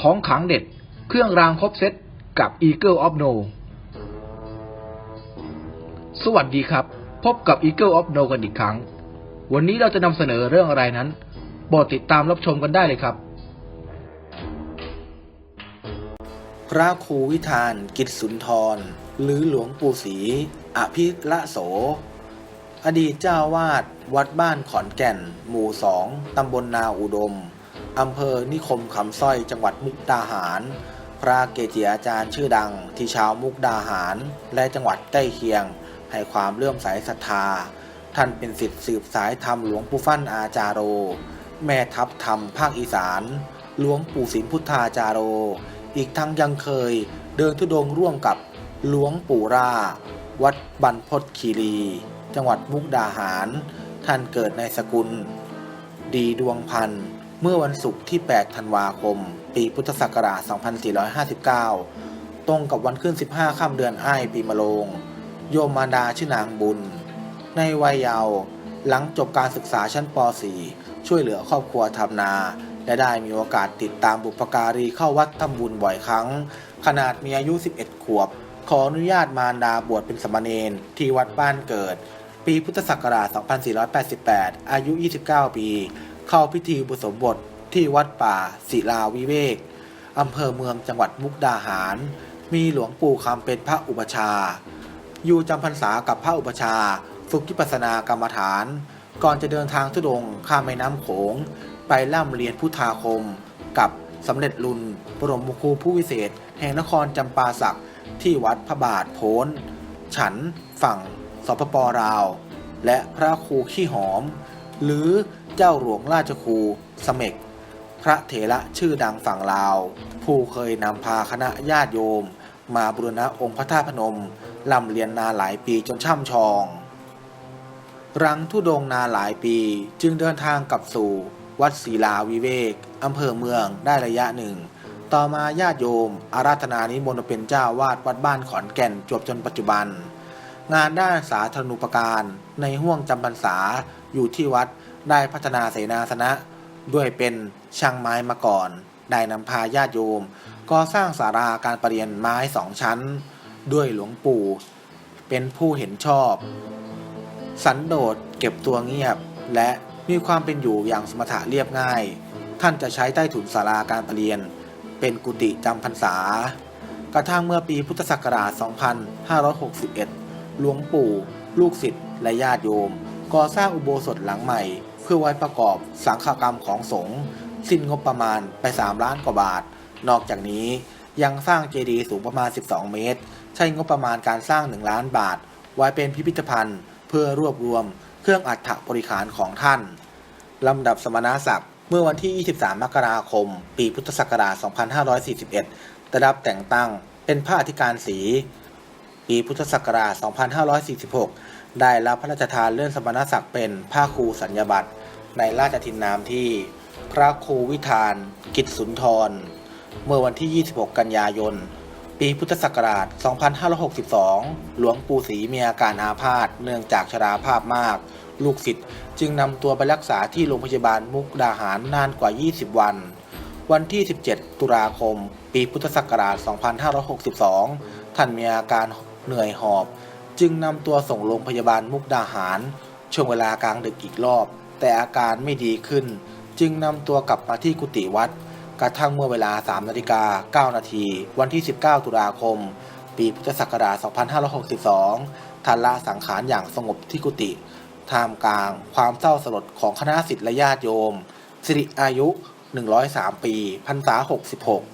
ของขังเด็ด เครื่องรางครบเซตกับ Eagle of No สวัสดีครับ พบกับ Eagle of No กันอีกครั้ง วันนี้เราจะนำเสนอเรื่องอะไรนั้นโปรดติดตามรับชมกันได้เลยครับ พระครูวิธานกิจสุนทร หรือหลวงปู่ศรีอภิละโส อดีตเจ้าวาดวัดบ้านขอนแก่น หมู่สองตำบลนาอุดม อำเภอนิคมคำสร้อยจังหวัดมุกดาหาร พระเกจิอาจารย์ชื่อดังที่ชาวมุกดาหาร และจังหวัดใกล้เคียง ให้ความเลื่อมใสศรัทธา ท่านเป็นสิทธิสืบสายธรรมหลวงปู่ฟั่นอาจารโร แม่ทัพธรรมภาคอีสาน หลวงปู่ศิลพุทธาจารโร อีกทั้งยังเคยเดินทุดงค์ร่วมกับหลวงปู่ราวัดบรรพตคีรี จังหวัดมุกดาหาร ท่านเกิดในสกุล ดีดวงพันธ์ เมื่อวันศุกร์ที่ 8 ธันวาคม ปีพุทธศักราช 2459 ตรงกับวันขึ้น 15 ค่ำเดือนไอ้ปีมะโรงโยมมารดาชื่อนางบุญ ในวัยเยาว์หลังจบการศึกษาชั้นป .4 ช่วยเหลือครอบครัวทำนา และได้มีโอกาสติดตามบุพการีเข้าวัดทำบุญบ่อยครั้ง ขนาดมีอายุ 11 ขวบ ขออนุญาตมารดาบวชเป็นสามเณรที่วัดบ้านเกิด ปีพุทธศักราช 2488 อายุ 29 ปี เข้าพิธีบุสมบทที่วัดป่าศิลาวิเวกอำเภอเมืองจังหวัดมุกดาหาร มีหลวงปู่คำเป็นพระอุปชาย์อยู่จำพรรษากับพระอุปชา ฝึกวิปัสสนากรรมฐาน ก่อนจะเดินทางทุดงข้ามแม่น้ำโขง ไปร่ำเรียนพุทธาคม กับสำเร็จรุนบรมครูผู้วิเศษ แห่งนครจำปาสักที่วัดพระบาทโพนฉันฝั่งสปปลาว และพระครูขี้หอม หรือ เจ้าหลวงราชครูสเมกพระเถระชื่อดังฝั่งลาว ผู้เคยนำพาคณะญาติโยม มาบูรณะองค์พระธาตุพนมลำเรียนนาหลายปีจนช่ำชอง รังทุดงนาหลายปีจึงเดินทางกลับสู่ วัดศรีลาวิเวกอำเภอเมืองได้ระยะหนึ่ง ต่อมาญาติโยม อาราธนานิมนต์เป็นเจ้าวาดวัดบ้านขอนแก่นจวบจนปัจจุบัน งานด้านสาธารณูปการในห่วงจำพรรษาอยู่ที่วัด ได้พัฒนาเสนาสนะ ด้วยเป็นช่างไม้มาก่อน ได้นำพาญาติโยมก่อสร้างศาลาการประเรียนไม้สองชั้น ด้วยหลวงปู่ เป็นผู้เห็นชอบ สันโดษเก็บตัวเงียบ และมีความเป็นอยู่อย่างสมถะเรียบง่าย ท่านจะใช้ใต้ถุนศาลาการประเรียน เป็นกุฏิจำพรรษา กระทั่งเมื่อปีพุทธศักราช 2561 หลวงปู่ ลูกศิษย์และญาติโยม ก่อสร้างอุโบสถหลังใหม่ เพื่อไว้ประกอบสังฆกรรมของสงฆ์สิ้นงบประมาณไป 3 ล้านกว่าบาท นอกจากนี้ยังสร้างเจดีย์สูงประมาณ 12 เมตร ใช้งบประมาณการสร้าง 1 ล้านบาท ไว้เป็นพิพิธภัณฑ์ เพื่อรวบรวมเครื่องอัฐบริขารของท่าน ลำดับสมณศักดิ์เมื่อวันที่ 23 มกราคม ปีพุทธศักราช 2541ได้รับแต่งตั้งเป็นพระอธิการศรีปีพุทธศักราช 2546 ได้รับพระราชทานเลื่อนสมณศักดิ์เป็นพระครูสัญญบัตรในราชทินนามที่พระครูวิธาน กิจสุนทร เมื่อวันที่ 26 กันยายน ปีพุทธศักราช 2562 หลวงปู่ศรีมีอาการอาพาธเนื่องจากชราภาพมาก ลูกศิษย์จึงนำตัวไปรักษาที่โรงพยาบาลมุกดาหารนานกว่า 20 วัน วันที่ 17 ตุลาคม ปีพุทธศักราช 2562 ท่านมีอาการเหนื่อยหอบ จึงนำตัวส่งโรงพยาบาลมุกดาหาร ช่วงเวลากลางดึกอีกรอบ แต่อาการไม่ดีขึ้น จึงนำตัวกลับมาที่กุฏิวัด กระทั่งเมื่อเวลา3นาฬิกา9นาทีวันที่ 19 ตุลาคม ปีพุทธศักราช 2562ท่านละสังขารอย่างสงบที่กุฏิท่ามกลางความเศร้าสลดของคณะศิษย์และญาติโยม สิริอายุ 103 ปีพรรษา 66